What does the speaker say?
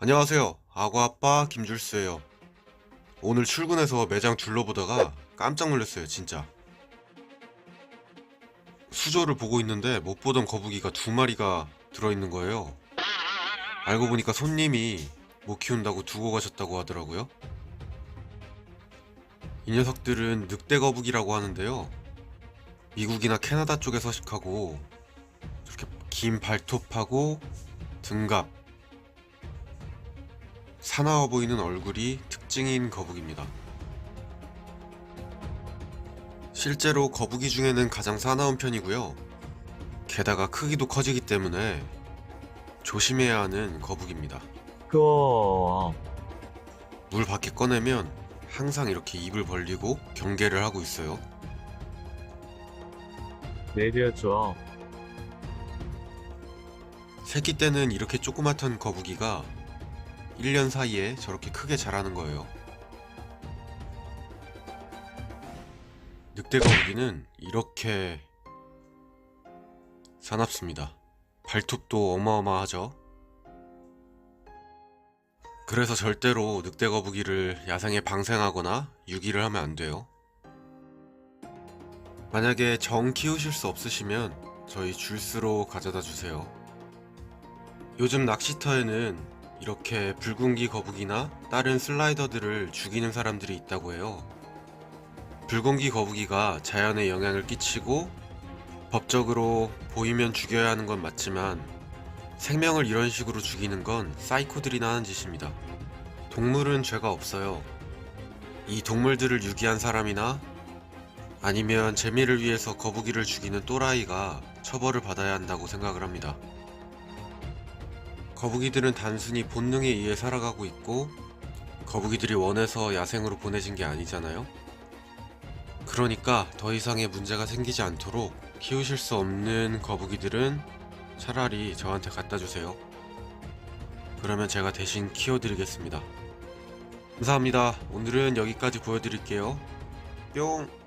안녕하세요. 아구아빠 김줄수예요. 오늘 출근해서 매장 둘러보다가 깜짝 놀랐어요, 진짜. 수조를 보고 있는데 못 보던 거북이가 두 마리가 들어있는 거예요. 알고 보니까 손님이 못 키운다고 두고 가셨다고 하더라고요. 이 녀석들은 늑대 거북이라고 하는데요. 미국이나 캐나다 쪽에 서식하고 이렇게 긴 발톱하고 등갑 사나워 보이는 얼굴이 특징인 거북입니다. 실제로 거북이 중에는 가장 사나운 편이고요. 게다가 크기도 커지기 때문에 조심해야 하는 거북입니다. 그 물 밖에 꺼내면 항상 이렇게 입을 벌리고 경계를 하고 있어요. 내려줘. 새끼 때는 이렇게 조그맣던 거북이가 1년 사이에 저렇게 크게 자라는 거예요. 늑대 거북이는 이렇게 사납습니다. 발톱도 어마어마하죠. 그래서 절대로 늑대 거북이를 야생에 방생하거나 유기를 하면 안 돼요. 만약에 정 키우실 수 없으시면 저희 줄수로 가져다 주세요. 요즘 낚시터에는 이렇게 붉은기 거북이나 다른 슬라이더들을 죽이는 사람들이 있다고 해요. 붉은기 거북이가 자연에 영향을 끼치고 법적으로 보이면 죽여야 하는 건 맞지만 생명을 이런 식으로 죽이는 건 사이코들이나 하는 짓입니다. 동물은 죄가 없어요. 이 동물들을 유기한 사람이나 아니면 재미를 위해서 거북이를 죽이는 또라이가 처벌을 받아야 한다고 생각을 합니다. 거북이들은 단순히 본능에 의해 살아가고 있고 거북이들이 원해서 야생으로 보내진 게 아니잖아요. 그러니까 더 이상의 문제가 생기지 않도록 키우실 수 없는 거북이들은 차라리 저한테 갖다 주세요. 그러면 제가 대신 키워드리겠습니다. 감사합니다. 오늘은 여기까지 보여드릴게요. 뿅!